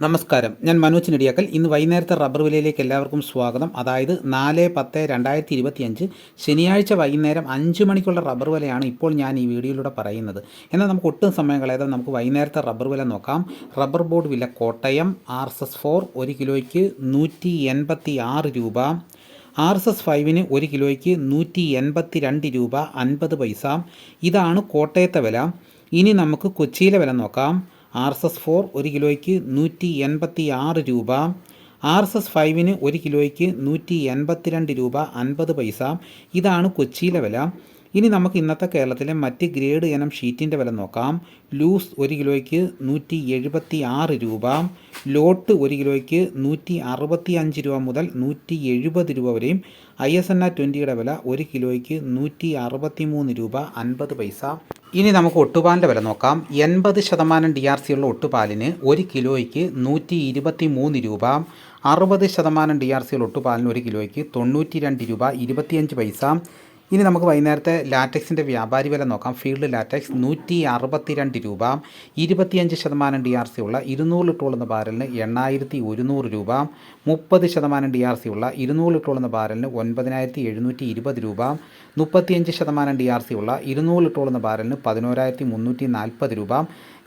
നമസ്കാരം. ഞാൻ മനോജ് നെടിയാക്കൽ. ഇന്ന് വൈകുന്നേരത്തെ റബ്ബർ വിലയിലേക്ക് എല്ലാവർക്കും സ്വാഗതം. അതായത് നാല് പത്ത് രണ്ടായിരത്തി ഇരുപത്തിയഞ്ച് ശനിയാഴ്ച വൈകുന്നേരം അഞ്ച് മണിക്കുള്ള റബ്ബർ വിലയാണ് ഇപ്പോൾ ഞാൻ ഈ വീഡിയോയിലൂടെ പറയുന്നത്. എന്നാൽ നമുക്ക് ഒട്ടും സമയം കളയാതെ നമുക്ക് വൈകുന്നേരത്തെ റബ്ബർ വില നോക്കാം. റബ്ബർ ബോർഡ് വില Kottayam R S S four ഒരു കിലോയ്ക്ക് നൂറ്റി എൺപത്തി ആറ് രൂപ. ആർ എസ് എസ് ഫൈവിന് ഒരു കിലോയ്ക്ക് നൂറ്റി എൺപത്തി രണ്ട് രൂപ അൻപത് പൈസ. ഇതാണ് കോട്ടയത്തെ വില. ഇനി നമുക്ക് കൊച്ചിയിലെ വില നോക്കാം. ആർ എസ് എസ് ഫോർ ഒരു കിലോയ്ക്ക് നൂറ്റി എൺപത്തി ആറ് രൂപ. ആർ എസ് എസ് ഫൈവിന് ഒരു കിലോയ്ക്ക് നൂറ്റി എൺപത്തി രണ്ട് രൂപ അൻപത് പൈസ. ഇതാണ് കൊച്ചിയിലെ വില. ഇനി നമുക്ക് ഇന്നത്തെ കേരളത്തിലെ മറ്റ് ഗ്രേഡ് ഇനം ഷീറ്റിന്റെ വില നോക്കാം. ലൂസ് ഒരു കിലോയ്ക്ക് നൂറ്റി എഴുപത്തി ആറ് രൂപ. ലോട്ട് ഒരു കിലോയ്ക്ക് നൂറ്റി അറുപത്തി അഞ്ച് രൂപ മുതൽ നൂറ്റി എഴുപത് രൂപ വരെയും. ഐ എസ് എൻ ആർ ട്വന്റിയുടെ വില ഒരു കിലോയ്ക്ക് നൂറ്റി അറുപത്തി മൂന്ന് രൂപ അൻപത് പൈസ. ഇനി നമുക്ക് ഒട്ടുപാലിന്റെ വില നോക്കാം. എൺപത് ശതമാനം ഡി ആർ സി ഉള്ള ഒട്ടുപാലിന് ഒരു കിലോയ്ക്ക് നൂറ്റി ഇരുപത്തി മൂന്ന് രൂപ. അറുപത് ശതമാനം ഡി ആർ സി ഉള്ള ഒട്ടുപാലിന് ഒരു കിലോയ്ക്ക് തൊണ്ണൂറ്റി രണ്ട് രൂപ ഇരുപത്തിയഞ്ച് പൈസ. ഇനി നമുക്ക് വൈകുന്നേരത്തെ ലാറ്റക്സിന്റെ വ്യാപാരി വില നോക്കാം. ഫീൽഡ് ലാറ്റക്സ് നൂറ്റി അറുപത്തിരണ്ട് രൂപ ഇരുപത്തിയഞ്ച് ശതമാനം ഡി ആർ സി ഉള്ള ഇരുന്നൂറ് ലിറ്ററുള്ള ബാരലിന് എണ്ണായിരത്തി ഒരുന്നൂറ് രൂപ മുപ്പത് ശതമാനം ഡി ആർ സി ഉള്ള ഇരുന്നൂറ് ലിറ്ററുള്ള ബാരലിന് ഒൻപതിനായിരത്തി എഴുന്നൂറ്റി ഇരുപത് രൂപ മുപ്പത്തിയഞ്ച് ശതമാനം ഡി ആർ സി ഉള്ള ഇരുന്നൂറ് ലിറ്ററുള്ള ബാരലിന് പതിനോരായിരത്തി മുന്നൂറ്റി നാൽപ്പത് രൂപ.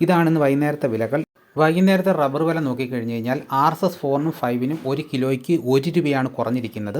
ഇതാണിന്ന് വൈകുന്നേരത്തെ വിലകൾ. വൈകുന്നേരത്തെ റബ്ബർ വില നോക്കിക്കഴിഞ്ഞ് കഴിഞ്ഞാൽ ആർ എസ് എസ് ഫോറിനും ഫൈവിനും ഒരു കിലോയ്ക്ക് ഒരു രൂപയാണ് കുറഞ്ഞിരിക്കുന്നത്.